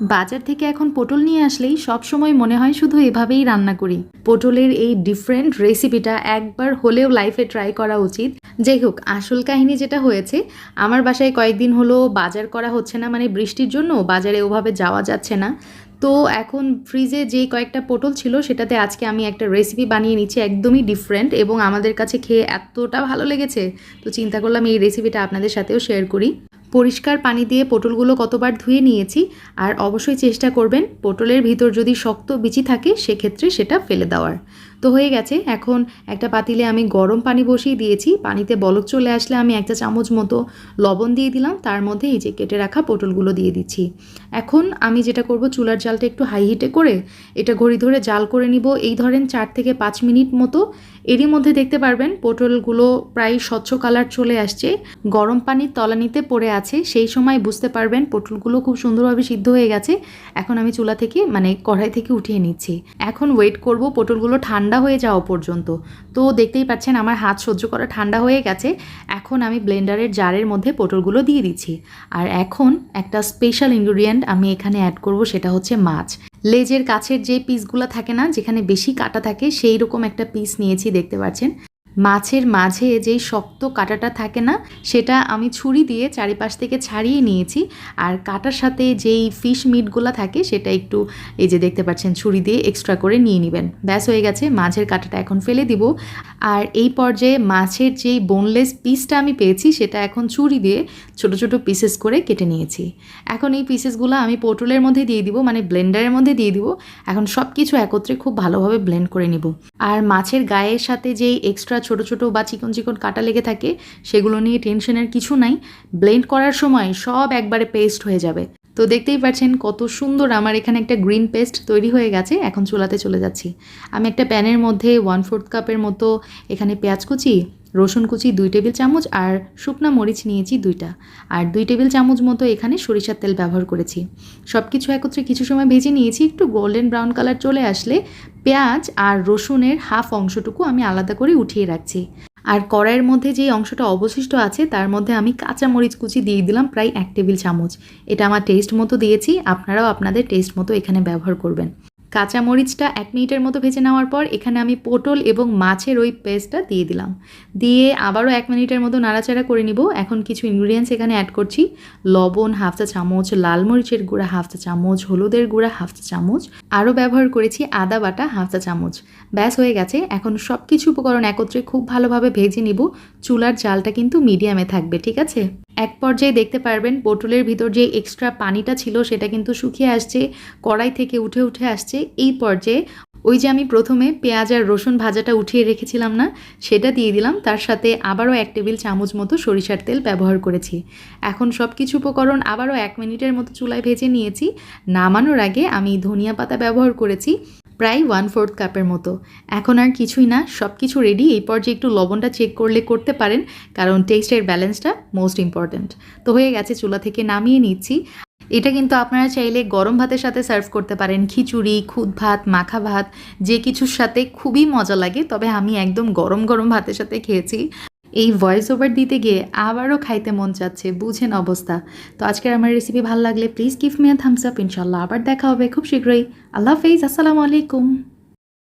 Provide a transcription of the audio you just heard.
বাজার থেকে এখন পটল নিয়ে আসলেই সব সময় মনে হয় শুধু এভাবেই রান্না করি। পটলের এই ডিফারেন্ট রেসিপিটা একবার হলেও লাইফে ট্রাই করা উচিত। যাই হোক, আসল কাহিনী যেটা হয়েছে, আমার বাসায় কয়েকদিন হলো বাজার করা হচ্ছে না মানে বৃষ্টির জন্য বাজারে ওভাবে যাওয়া যাচ্ছে না। তো এখন ফ্রিজে যে কয়েকটা পটল ছিল, সেটাতে আজকে আমি একটা রেসিপি বানিয়ে নিচ্ছি একদমই ডিফারেন্ট এবং আমাদের কাছে খেয়ে এতটা ভালো লেগেছে। তো চিন্তা করলাম এই রেসিপিটা আপনাদের সাথেও শেয়ার করি। পরিষ্কার পানি দিয়ে পটলগুলো কতবার ধুয়ে নিয়েছি, আর অবশ্যই চেষ্টা করবেন পটলের ভিতর যদি শক্ত বিচি থাকে, সেক্ষেত্রে সেটা ফেলে দেওয়ার। তো হয়ে গেছে। এখন একটা পাতিলে আমি গরম পানি বসিয়ে দিয়েছি। পানিতে বলক চলে আসলে আমি একটা চামচ মতো লবণ দিয়ে দিলাম। তার মধ্যে এই যে কেটে রাখা পটলগুলো দিয়ে দিচ্ছি। এখন আমি যেটা করব, চুলার জালটা একটু হাই হিটে করে এটা ঘড়ি ধরে জাল করে নিব। এই ধরেন চার থেকে পাঁচ মিনিট মতো। এরই মধ্যে দেখতে পারবেন পটলগুলো প্রায় স্বচ্ছ কালার চলে আসছে। গরম পানির তলানিতে পড়ে আছে। সেই সময় বুঝতে পারবেন পটলগুলো খুব সুন্দরভাবে সিদ্ধ হয়ে গেছে। এখন আমি চুলা থেকে মানে কড়াই থেকে উঠিয়ে নিচ্ছি। এখন ওয়েট করব পটলগুলো ঠান্ডা হয়ে যাওয়া পর্যন্ত। তো দেখতেই পাচ্ছেন আমার হাত সহ্য করা ঠান্ডা হয়ে গেছে। এখন আমি ব্লেন্ডারের জারের মধ্যে পটলগুলো দিয়ে দিচ্ছি। আর এখন একটা স্পেশাল ইনগ্রিডিয়েন্ট আমি এখানে অ্যাড করব, সেটা হচ্ছে মাছ। লেজের কাছের যে পিসগুলো থাকে না, যেখানে বেশি কাটা থাকে সেই রকম একটা পিস নিয়েছি, দেখতে পাচ্ছেন? মাছের মাঝে যেই শক্ত কাঁটাটা থাকে না, সেটা আমি ছুরি দিয়ে চারিপাশ থেকে ছাড়িয়ে নিয়েছি। আর কাটার সাথে যেই ফিশ মিটগুলো থাকে, সেটা একটু এই যে দেখতে পাচ্ছেন, ছুরি দিয়ে এক্সট্রা করে নিয়ে নেবেন। ব্যাস হয়ে গেছে, মাছের কাঁটাটা এখন ফেলে দিব। আর এই পর্যায়ে মাছের যেই বোনলেস পিসটা আমি পেয়েছি, সেটা এখন ছুরি দিয়ে ছোট ছোট পিসেস করে কেটে নিয়েছি। এখন এই পিসেসগুলো আমি পটলের মধ্যে দিয়ে দিব মানে ব্লেন্ডারের মধ্যে দিয়ে দিব। এখন সব কিছু একত্রে খুব ভালোভাবে ব্লেন্ড করে নিব। আর মাছের গায়ের সাথে যেই এক্সট্রা ছোট ছোট বা চিকন চিকন কাটা লেগে থাকে, সেগুলো নিয়ে টেনশনের কিছু নাই। ব্লেন্ড করার সময় সব একবারে পেস্ট হয়ে যাবে। তো দেখতেই পাচ্ছেন কত সুন্দর আমার এখানে একটা গ্রিন পেস্ট তৈরি হয়ে গেছে, এখন চুলাতে চলে যাচ্ছি। আমি একটা প্যানের মধ্যে ওয়ান ফোর্থ কাপের মতো এখানে পেঁয়াজ কুচি রসুন কুচি দুই টেবিল চামচ আর শুকনা মরিচ নিয়েছি দুইটা। আর দুই টেবিল চামচ মতো এখানে সরিষার তেল ব্যবহার করেছি। সব কিছু একত্রে কিছু সময় ভেজে নিয়েছি, একটু গোল্ডেন ব্রাউন কালার চলে আসলে পেঁয়াজ আর রসুনের হাফ অংশটুকু আমি আলাদা করে উঠিয়ে রাখছি। আর কড়াইয়ের মধ্যে যেই অংশটা অবশিষ্ট আছে, তার মধ্যে আমি কাঁচা মরিচ কুচি দিয়ে দিলাম প্রায় এক টেবিল চামচ। এটা আমার টেস্ট মতো দিয়েছি, আপনারাও আপনাদের টেস্ট মতো এখানে ব্যবহার করবেন। কাঁচা মরিচটা এক মিনিটের মতো ভেজে নেওয়ার পর এখানে আমি পটল এবং মাছের ওই পেস্টটা দিয়ে দিলাম। দিয়ে আবারও এক মিনিটের মতো নাড়াচাড়া করে নিব। এখন কিছু ইনগ্রিডিয়েন্টস এখানে অ্যাড করছি। লবণ হাফ চা চামচ, লাল মরিচের গুঁড়া হাফ চা চামচ, হলুদের গুঁড়া হাফ চা চামচ। আরও ব্যবহার করেছি আদা বাটা হাফ চা চামচ। ব্যাস হয়ে গেছে। এখন সব কিছু উপকরণ একত্রে খুব ভালোভাবে ভেজে নিব। চুলার জালটা কিন্তু মিডিয়ামে থাকবে, ঠিক আছে? এক পর্যায়ে দেখতে পারবেন পটলের ভিতর যে এক্সট্রা পানিটা ছিল সেটা কিন্তু শুকিয়ে আসছে, কড়াই থেকে উঠে উঠে আসছে। এই পর্যায়ে ওই যে আমি প্রথমে পেঁয়াজ আর রসুন ভাজাটা উঠিয়ে রেখেছিলাম না, সেটা দিয়ে দিলাম। তার সাথে আবারও এক টেবিল চামচ মতো সরিষার তেল ব্যবহার করেছি। এখন সব কিছু উপকরণ আবারও এক মিনিটের মতো চুলায় ভেজে নিয়েছি। নামানোর আগে আমি ধনিয়া পাতা ব্যবহার করেছি। প্রায় ওয়ান ফোর্থ কাপের মতো। এখন আর কিছুই না সব কিছু রেডি এই পর্যায়ে একটু লবণটা চেক করলে করতে পারেন, কারণ টেস্টের ব্যালেন্সটা মোস্ট ইম্পর্ট্যান্ট তো হয়ে গেছে, চুলা থেকে নামিয়ে নিচ্ছি। এটা কিন্তু আপনারা চাইলে গরম ভাতের সাথে সার্ভ করতে পারেন। খিচুড়ি, খুদ ভাত, মাখা ভাত, যে কিছুর সাথে খুবই মজা লাগে। তবে আমি একদম গরম গরম ভাতের সাথে খেয়েছি। এই ভয়েস ওভার দিতে গিয়ে আবারও খাইতে মন চাচ্ছে, বুঝেন অবস্থা। তো আজকের আমার রেসিপি ভালো লাগলে please gift me thumbs up ইনশাল্লাহ আবার দেখা হবে খুব শীঘ্রই। আল্লাহ হাফেজ, আসসালামু আলাইকুম।